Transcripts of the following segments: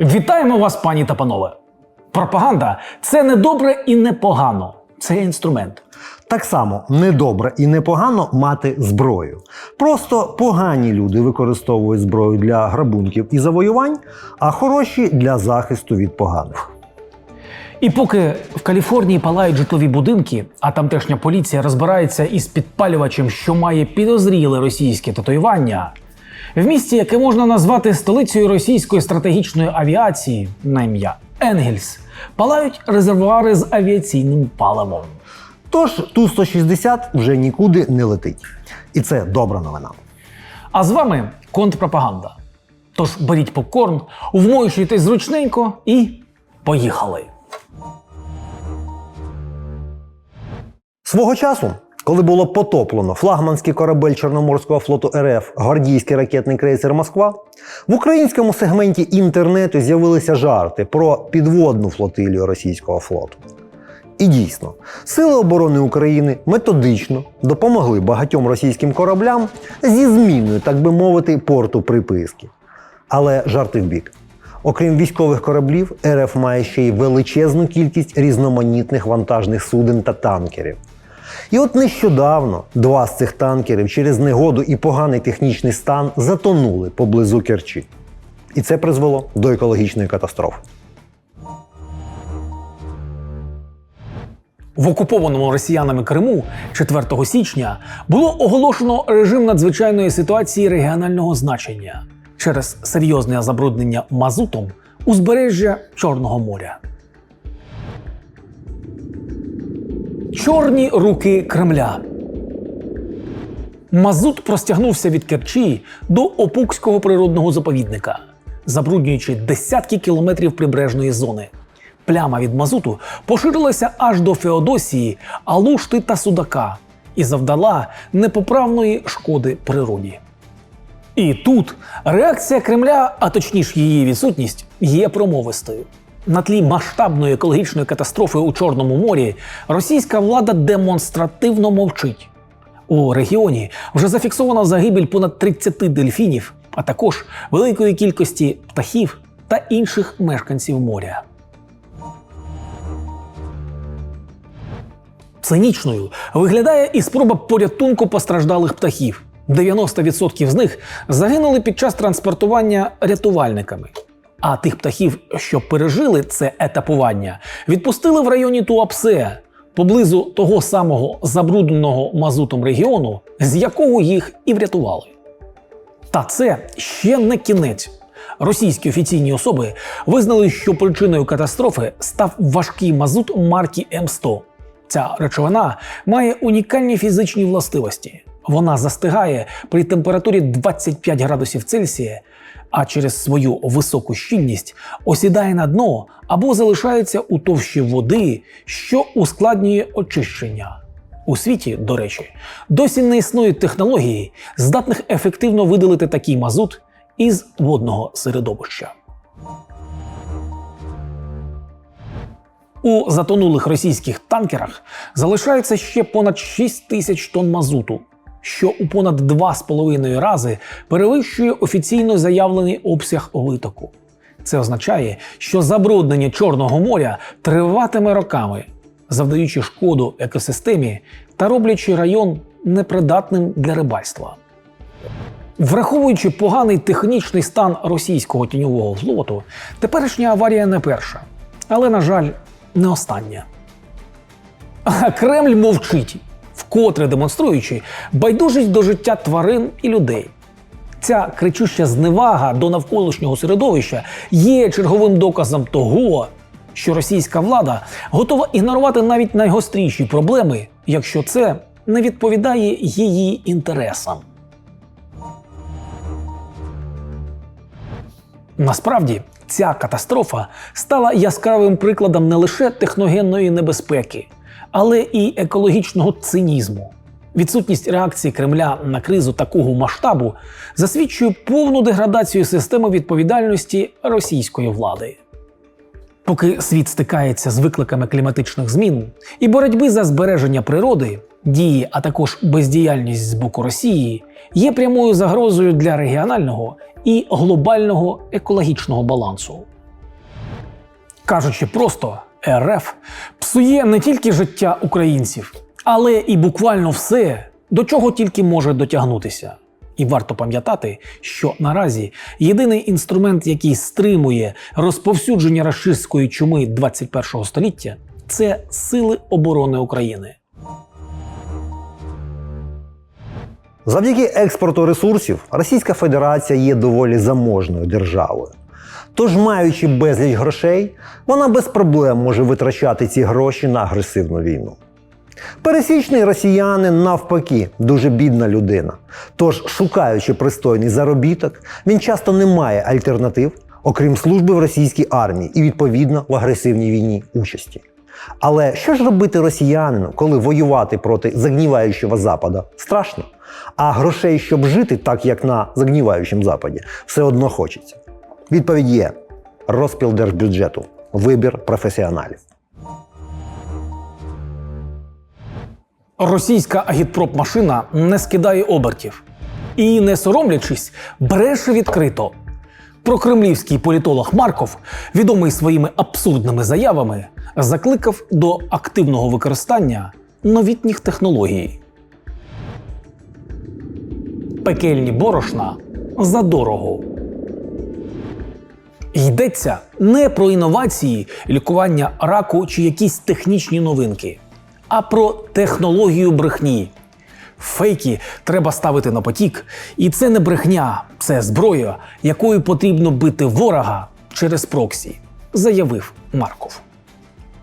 Вітаємо вас, пані та панове! Пропаганда це не добре і не погано. Це інструмент. Так само недобре і непогано мати зброю. Просто погані люди використовують зброю для грабунків і завоювань, а хороші для захисту від поганих. І поки в Каліфорнії палають житлові будинки, а тамтешня поліція розбирається із підпалювачем, що має підозріле російське татуювання, в місті, яке можна назвати столицею російської стратегічної авіації на ім'я Енгельс, палають резервуари з авіаційним паливом. Тож Ту-160 вже нікуди не летить. І це добра новина. А з вами контрпропаганда. Тож беріть попкорн, вмоюшуйтесь зручненько і поїхали. Свого часу, коли було потоплено флагманський корабель Чорноморського флоту РФ гвардійський ракетний крейсер Москва, в українському сегменті інтернету з'явилися жарти про підводну флотилію російського флоту. І дійсно, Сили оборони України методично допомогли багатьом російським кораблям зі зміною, так би мовити, порту приписки. Але жарти в бік. Окрім військових кораблів, РФ має ще й величезну кількість різноманітних вантажних суден та танкерів. І от нещодавно два з цих танкерів через негоду і поганий технічний стан затонули поблизу Керчі. І це призвело до екологічної катастрофи. В окупованому росіянами Криму 4 січня було оголошено режим надзвичайної ситуації регіонального значення через серйозне забруднення мазутом узбережжя Чорного моря. Чорні руки Кремля. Мазут простягнувся від Керчі до Опукського природного заповідника, забруднюючи десятки кілометрів прибережної зони. Пляма від мазуту поширилася аж до Феодосії, Алушти та Судака і завдала непоправної шкоди природі. І тут реакція Кремля, а точніше її відсутність, є промовистою. На тлі масштабної екологічної катастрофи у Чорному морі російська влада демонстративно мовчить. У регіоні вже зафіксовано загибель понад 30 дельфінів, а також великої кількості птахів та інших мешканців моря. Цинічною виглядає і спроба порятунку постраждалих птахів. 90% з них загинули під час транспортування рятувальниками. А тих птахів, що пережили це етапування, відпустили в районі Туапсе, поблизу того самого забрудненого мазутом регіону, з якого їх і врятували. Та це ще не кінець. Російські офіційні особи визнали, що причиною катастрофи став важкий мазут марки М100. Ця речовина має унікальні фізичні властивості. Вона застигає при температурі 25 градусів Цельсія, а через свою високу щільність осідає на дно або залишається у товщі води, що ускладнює очищення. У світі, до речі, досі не існують технології, здатних ефективно видалити такий мазут із водного середовища. У затонулих російських танкерах залишається ще понад 6 тисяч тонн мазуту, що у понад 2,5 рази перевищує офіційно заявлений обсяг витоку. Це означає, що забруднення Чорного моря триватиме роками, завдаючи шкоду екосистемі та роблячи район непридатним для рибальства. Враховуючи поганий технічний стан російського тіньового флоту, теперішня аварія не перша, але, на жаль, не остання. А Кремль мовчить, вкотре демонструючи байдужість до життя тварин і людей. Ця кричуща зневага до навколишнього середовища є черговим доказом того, що російська влада готова ігнорувати навіть найгостріші проблеми, якщо це не відповідає її інтересам. Насправді, ця катастрофа стала яскравим прикладом не лише техногенної небезпеки, але і екологічного цинізму. Відсутність реакції Кремля на кризу такого масштабу засвідчує повну деградацію системи відповідальності російської влади. Поки світ стикається з викликами кліматичних змін і боротьби за збереження природи, дії, а також бездіяльність з боку Росії є прямою загрозою для регіонального і глобального екологічного балансу. Кажучи просто, РФ псує не тільки життя українців, але і буквально все, до чого тільки може дотягнутися. І варто пам'ятати, що наразі єдиний інструмент, який стримує розповсюдження рашистської чуми 21 століття, це сили оборони України. Завдяки експорту ресурсів Російська Федерація є доволі заможною державою. Тож, маючи безліч грошей, вона без проблем може витрачати ці гроші на агресивну війну. Пересічний росіянин, навпаки, дуже бідна людина. Тож, шукаючи пристойний заробіток, він часто не має альтернатив, окрім служби в російській армії і, відповідно, в агресивній війні участі. Але що ж робити росіянину, коли воювати проти загніваючого Запада страшно, а грошей, щоб жити так, як на загніваючому Западі, все одно хочеться? Відповідь є: розпіл держбюджету, вибір професіоналів. Російська агітпроп-машина не скидає обертів і, не соромлячись, бреше відкрито. Прокремлівський політолог Марков, відомий своїми абсурдними заявами, закликав до активного використання новітніх технологій. Пекельні борошна задорого. Йдеться не про інновації, лікування раку чи якісь технічні новинки, а про технологію брехні. Фейки треба ставити на потік, і це не брехня, це зброя, якою потрібно бити ворога через проксі, заявив Марков.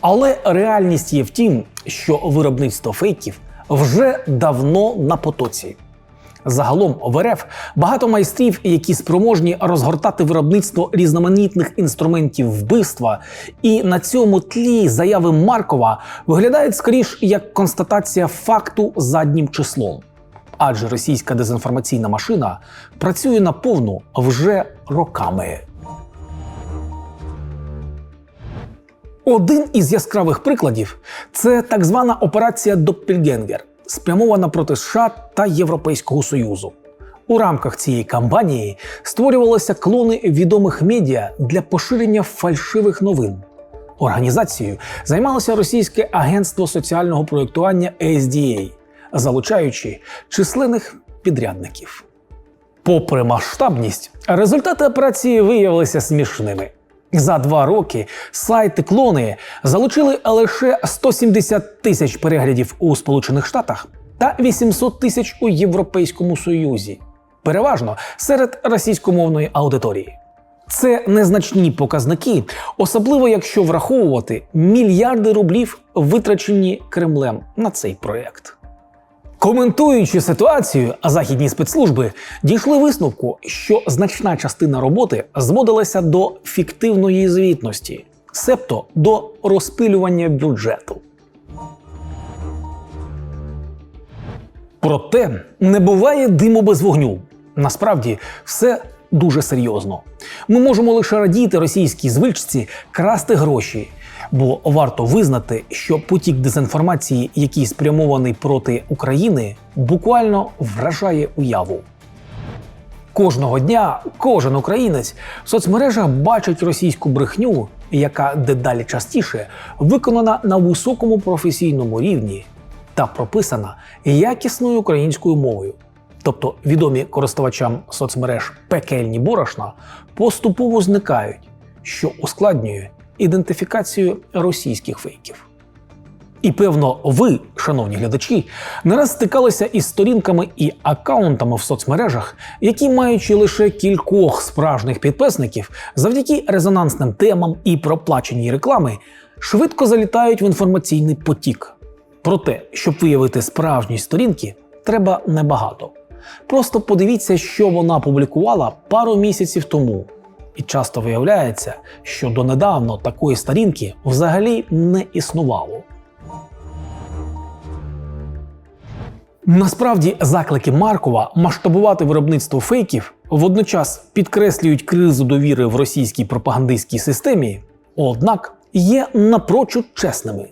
Але реальність є в тім, що виробництво фейків вже давно на потоці. Загалом в РФ багато майстрів, які спроможні розгортати виробництво різноманітних інструментів вбивства, і на цьому тлі заяви Маркова виглядають скоріш як констатація факту заднім числом. Адже російська дезінформаційна машина працює наповну вже роками. Один із яскравих прикладів це так звана операція Доппельгенгер, спрямована проти США та Європейського Союзу. У рамках цієї кампанії створювалися клони відомих медіа для поширення фальшивих новин. Організацією займалося російське агентство соціального проєктування SDA, залучаючи численних підрядників. Попри масштабність, результати операції виявилися смішними. За два роки сайти клони залучили лише 170 тисяч переглядів у Сполучених Штатах та 800 тисяч у Європейському Союзі, переважно серед російськомовної аудиторії. Це незначні показники, особливо якщо враховувати мільярди рублів, витрачені Кремлем на цей проект. Коментуючи ситуацію, західні спецслужби дійшли висновку, що значна частина роботи зводилася до фіктивної звітності, себто до розпилювання бюджету. Проте не буває диму без вогню. Насправді все дуже серйозно. Ми можемо лише радіти російській звичці красти гроші, бо варто визнати, що потік дезінформації, який спрямований проти України, буквально вражає уяву. Кожного дня кожен українець в соцмережах бачить російську брехню, яка дедалі частіше виконана на високому професійному рівні та прописана якісною українською мовою. Тобто відомі користувачам соцмереж пекельні борошна поступово зникають, що ускладнює ідентифікацію російських фейків. І певно, ви, шановні глядачі, не раз стикалися із сторінками і аккаунтами в соцмережах, які, маючи лише кількох справжніх підписників, завдяки резонансним темам і проплаченій реклами, швидко залітають в інформаційний потік. Проте, щоб виявити справжність сторінки, треба небагато. Просто подивіться, що вона публікувала пару місяців тому. І часто виявляється, що донедавно такої сторінки взагалі не існувало. Насправді заклики Маркова масштабувати виробництво фейків водночас підкреслюють кризу довіри в російській пропагандистській системі, однак є напрочуд чесними.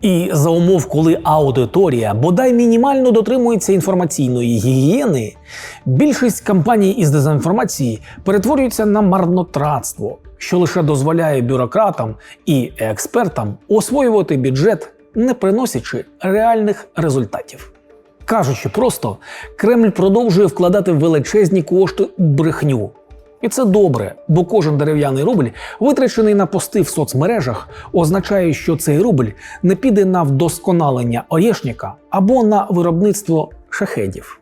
І за умов, коли аудиторія бодай мінімально дотримується інформаційної гігієни, більшість кампаній із дезінформації перетворюється на марнотратство, що лише дозволяє бюрократам і експертам освоювати бюджет, не приносячи реальних результатів. Кажучи просто, Кремль продовжує вкладати величезні кошти у брехню. І це добре, бо кожен дерев'яний рубль, витрачений на пости в соцмережах, означає, що цей рубль не піде на вдосконалення оєшника або на виробництво шахедів.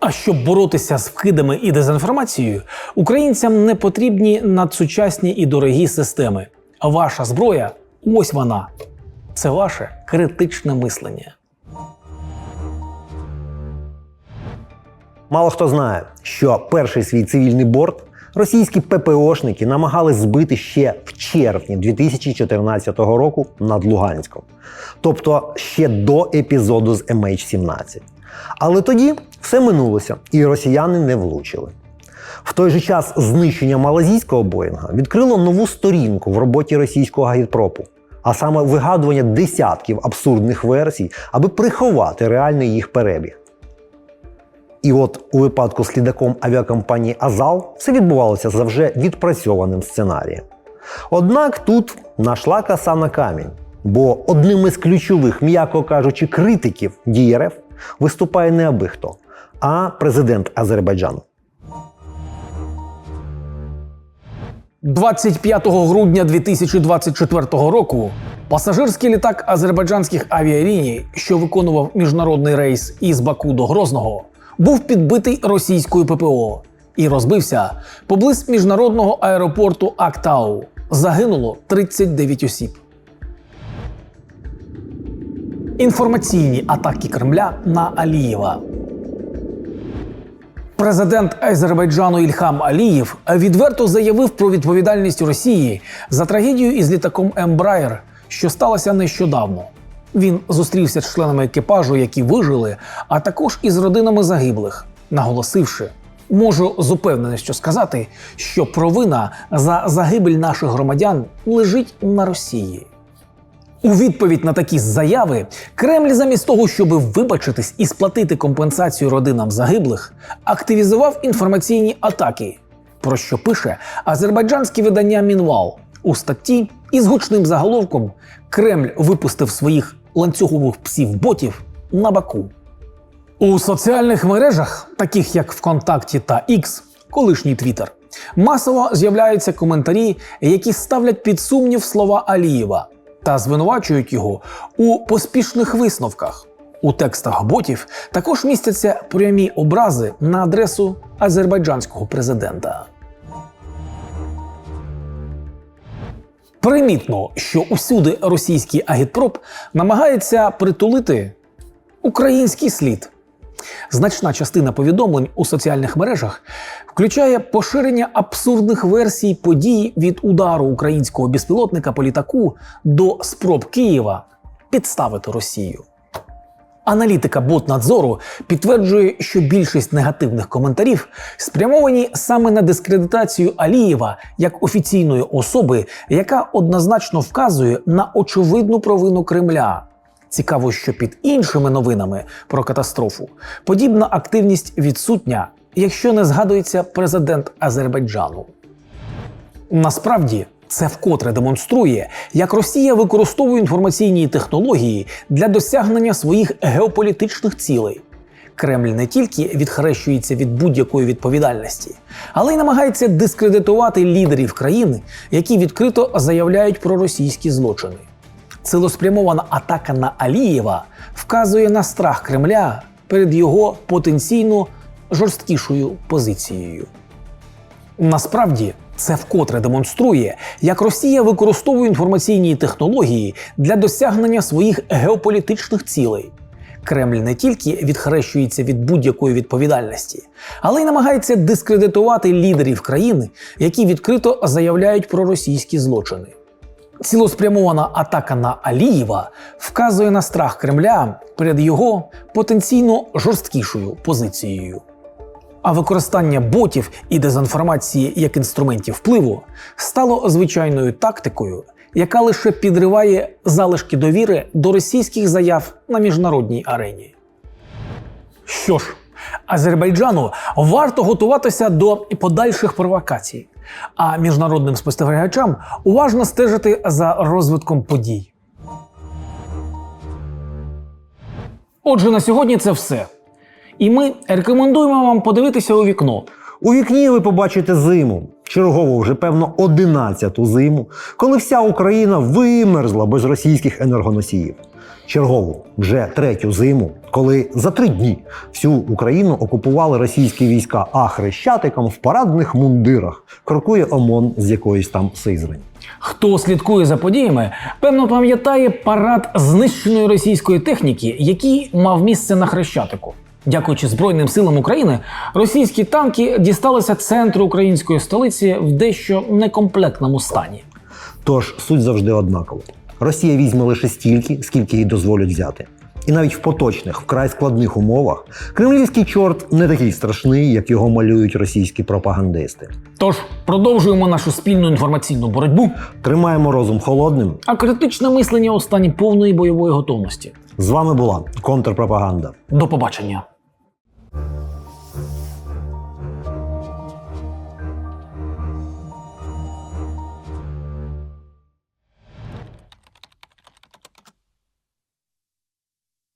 А щоб боротися з вкидами і дезінформацією, українцям не потрібні надсучасні і дорогі системи. Ваша зброя ось вона. Це ваше критичне мислення. Мало хто знає, що перший свій цивільний борт російські ППОшники намагались збити ще в червні 2014 року над Луганськом, тобто ще до епізоду з MH17. Але тоді все минулося, і росіяни не влучили. В той же час знищення малазійського Боїнга відкрило нову сторінку в роботі російського агітпропу, а саме вигадування десятків абсурдних версій, аби приховати реальний їх перебіг. І от у випадку з лідаком авіакомпанії Азал все відбувалося за вже відпрацьованим сценарієм. Однак тут нашла коса на камінь, бо одним із ключових, м'яко кажучи, критиків РФ виступає не аби хто, а президент Азербайджану. 25 грудня 2024 року пасажирський літак азербайджанських авіаліній, що виконував міжнародний рейс із Баку до Грозного, був підбитий російською ППО і розбився поблизь міжнародного аеропорту Актау. Загинуло 39 осіб. Інформаційні атаки Кремля на Алієва. Президент Азербайджану Ільхам Алієв відверто заявив про відповідальність Росії за трагедію із літаком Ембраєр, що сталося нещодавно. Він зустрівся з членами екіпажу, які вижили, а також із родинами загиблих, наголосивши, можу з упевненістю сказати, що провина за загибель наших громадян лежить на Росії. У відповідь на такі заяви Кремль, замість того, щоб вибачитись і сплатити компенсацію родинам загиблих, активізував інформаційні атаки, про що пише азербайджанське видання Мінвал у статті із гучним заголовком Кремль випустив своїх ланцюгових псів-ботів на Баку. У соціальних мережах, таких як ВКонтакті та X, колишній Твіттер, масово з'являються коментарі, які ставлять під сумнів слова Алієва та звинувачують його у поспішних висновках. У текстах ботів також містяться прямі образи на адресу азербайджанського президента. Примітно, що усюди російський агітпроп намагається притулити український слід. Значна частина повідомлень у соціальних мережах включає поширення абсурдних версій подій від удару українського безпілотника по літаку до спроб Києва підставити Росію. Аналітика Ботнадзору підтверджує, що більшість негативних коментарів спрямовані саме на дискредитацію Алієва як офіційної особи, яка однозначно вказує на очевидну провину Кремля. Цікаво, що під іншими новинами про катастрофу подібна активність відсутня, якщо не згадується президент Азербайджану. Насправді це вкотре демонструє, як Росія використовує інформаційні технології для досягнення своїх геополітичних цілей. Кремль не тільки відхрещується від будь-якої відповідальності, але й намагається дискредитувати лідерів країни, які відкрито заявляють про російські злочини. Цілеспрямована атака на Алієва вказує на страх Кремля перед його потенційно жорсткішою позицією. Насправді це вкотре демонструє, як Росія використовує інформаційні технології для досягнення своїх геополітичних цілей. Кремль не тільки відхрещується від будь-якої відповідальності, але й намагається дискредитувати лідерів країни, які відкрито заявляють про російські злочини. Цілеспрямована атака на Алієва вказує на страх Кремля перед його потенційно жорсткішою позицією. А використання ботів і дезінформації як інструментів впливу стало звичайною тактикою, яка лише підриває залишки довіри до російських заяв на міжнародній арені. Що ж, Азербайджану варто готуватися до подальших провокацій, а міжнародним спостерігачам уважно стежити за розвитком подій. Отже, на сьогодні це все. І ми рекомендуємо вам подивитися у вікно. У вікні ви побачите зиму. Чергову вже певно 11-ту зиму, коли вся Україна вимерзла без російських енергоносіїв. Чергову вже третю зиму, коли за три дні всю Україну окупували російські війська, а хрещатиком в парадних мундирах крокує ОМОН з якоїсь там Сизрані. Хто слідкує за подіями, певно пам'ятає парад знищеної російської техніки, який мав місце на Хрещатику. Дякуючи Збройним силам України, російські танки дісталися центру української столиці в дещо некомплектному стані. Тож суть завжди однакова. Росія візьме лише стільки, скільки їй дозволять взяти. І навіть в поточних, вкрай складних умовах кремлівський чорт не такий страшний, як його малюють російські пропагандисти. Тож продовжуємо нашу спільну інформаційну боротьбу, Тримаємо розум холодним. а критичне мислення у стані повної бойової готовності. З вами була контрпропаганда. До побачення.